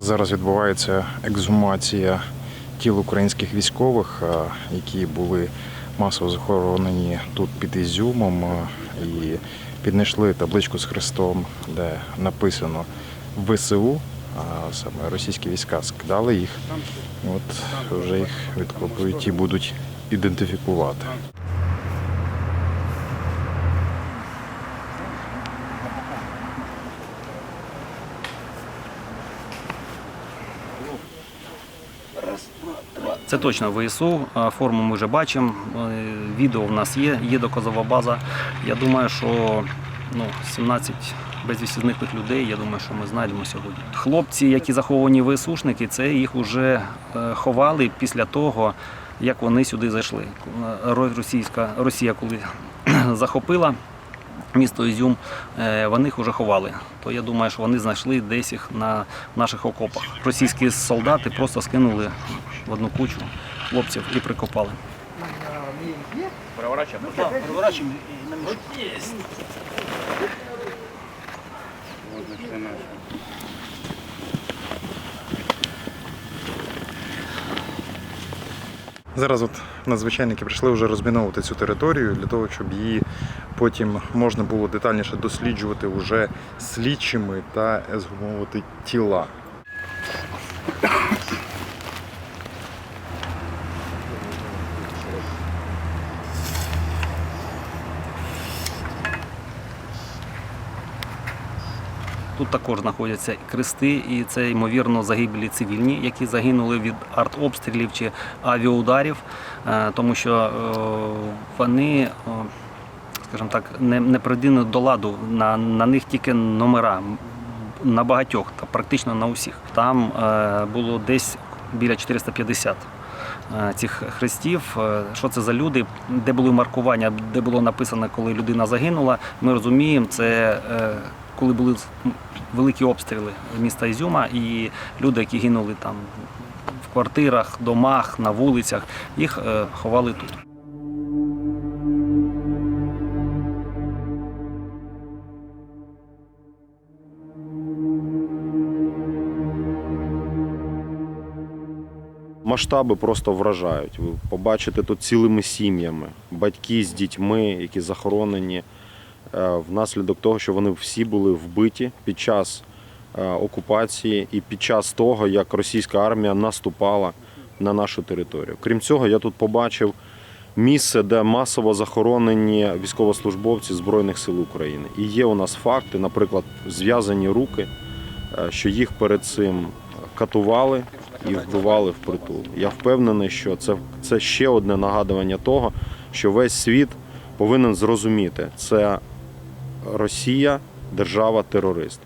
Зараз відбувається екзумація тіл українських військових, е, які були масово захоронені тут під Ізюмом е, і піднайшли табличку з хрестом, де написано ВСУ, а саме російські війська скидали їх. От вже їх відкопують і будуть ідентифікувати. Це точно ВСУ. Форму ми вже бачимо. е, Відео в нас є, є доказова база. Я думаю, що ну, 17 безвісті людей, я думаю, що ми знайдемо сьогодні. Хлопці, які заховані ВСУшники, це їх вже е, ховали після того, як вони сюди зайшли. Е, Російська, Росія, коли захопила місто Ізюм, е, вони їх вже ховали. То я думаю, що вони знайшли десь їх на наших окопах. Російські солдати просто скинули в одну кучу хлопців і прикопали. Зараз от надзвичайники прийшли вже розміновувати цю територію для того, щоб її потім можна було детальніше досліджувати вже слідчими та згумовувати тіла. Тут також знаходяться крести, і це ймовірно загиблі цивільні, які загинули від артобстрілів чи авіаударів, е, тому що е, вони, е, скажімо так, не, не приведені до ладу. На, на них тільки номера. На багатьох, та практично на усіх. Там було десь біля 450 е, цих хрестів. Що це за люди? Де були маркування, де було написано, коли людина загинула. Ми розуміємо, це коли були великі обстріли міста Ізюма, і люди, які гинули там в квартирах, домах, на вулицях, їх е, ховали тут. Масштаби просто вражають. Ви побачите тут цілими сім'ями, батьки з дітьми, які захоронені внаслідок того, що вони всі були вбиті під час е, окупації і під час того, як російська армія наступала на нашу територію. Крім цього, я тут побачив місце, де масово захоронені військовослужбовці Збройних сил України. І є у нас факти, наприклад, зв'язані руки, е, що їх перед цим катували і вбивали впритул. Я впевнений, що це, це ще одне нагадування того, що весь світ повинен зрозуміти, це Росія держава-терорист.